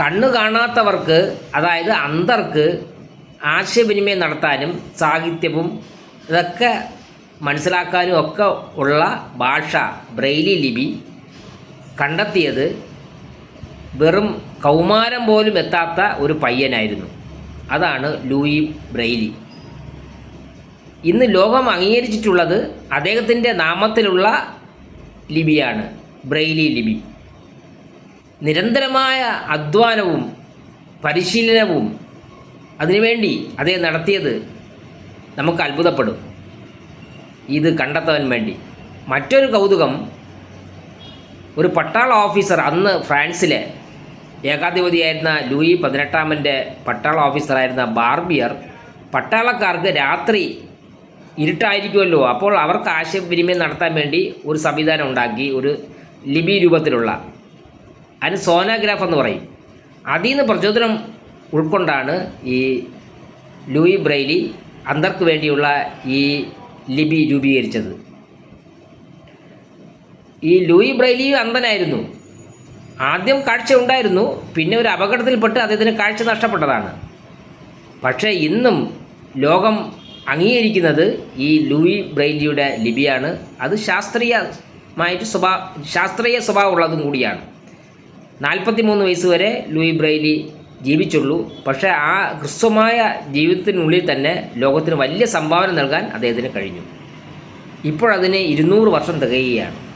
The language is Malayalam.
കണ്ണ് കാണാത്തവർക്ക് അതായത് അന്തർക്ക് ആശയവിനിമയം നടത്താനും സാഹിത്യവും ഇതൊക്കെ മനസ്സിലാക്കാനും ഒക്കെ ഉള്ള ഭാഷ ബ്രെയിലി ലിപി കണ്ടെത്തിയത് വെറും കൗമാരം പോലും എത്താത്ത ഒരു പയ്യനായിരുന്നു. അതാണ് ലൂയി ബ്രെയിലി. ഇന്ന് ലോകം അംഗീകരിച്ചിട്ടുള്ളത് അദ്ദേഹത്തിന്റെ നാമത്തിലുള്ള ലിപിയാണ് ബ്രെയിലി ലിപി. നിരന്തരമായ അധ്വാനവും പരിശീലനവും അതിനുവേണ്ടി അദ്ദേഹം നടത്തിയത് നമുക്ക് അത്ഭുതപ്പെടും. ഇത് കണ്ടെത്താൻ വേണ്ടി. മറ്റൊരു കൗതുകം ഒരു പട്ടാള ഓഫീസർ അന്ന് ഫ്രാൻസിലെ ഏകാധിപതിയായിരുന്ന ലൂയി പതിനെട്ടാമന്റെ പട്ടാള ഓഫീസറായിരുന്ന ബാർബിയർ പട്ടാളക്കാർക്ക് രാത്രി ഇരുട്ടായിരിക്കുമല്ലോ. അപ്പോൾ അവർക്ക് ആശയവിനിമയം നടത്താൻ വേണ്ടി ഒരു സംവിധാനം ഉണ്ടാക്കി ഒരു ലിപി രൂപത്തിലുള്ള അതിന് സോനോഗ്രാഫ് എന്ന് പറയും. അതിൽ നിന്ന് പ്രചോദനം ഉൾക്കൊണ്ടാണ് ഈ ലൂയി ബ്രൈലി അന്തർക്ക് വേണ്ടിയുള്ള ഈ ലിപി രൂപീകരിച്ചത്. ഈ ലൂയി ബ്രൈലിയും അന്ധനായിരുന്നു. ആദ്യം കാഴ്ച ഉണ്ടായിരുന്നു പിന്നെ ഒരു അപകടത്തിൽപ്പെട്ട് അദ്ദേഹത്തിന് കാഴ്ച നഷ്ടപ്പെട്ടതാണ്. പക്ഷേ ഇന്നും ലോകം അംഗീകരിക്കുന്നത് ഈ ലൂയി ബ്രൈലിയുടെ ലിപിയാണ്. അത് ശാസ്ത്രീയമായിട്ട് സ്വഭാവ ശാസ്ത്രീയ സ്വഭാവമുള്ളതും കൂടിയാണ്. നാൽപ്പത്തി മൂന്ന് വയസ്സ് വരെ ലൂയി ബ്രൈലി ജീവിച്ചുള്ളൂ. പക്ഷേ ആ ഹ്രസ്വമായ ജീവിതത്തിനുള്ളിൽ തന്നെ ലോകത്തിന് വലിയ സംഭാവന നൽകാൻ അദ്ദേഹത്തിന് കഴിഞ്ഞു. ഇപ്പോഴതിന് ഇരുന്നൂറ് വർഷം തികയുകയാണ്.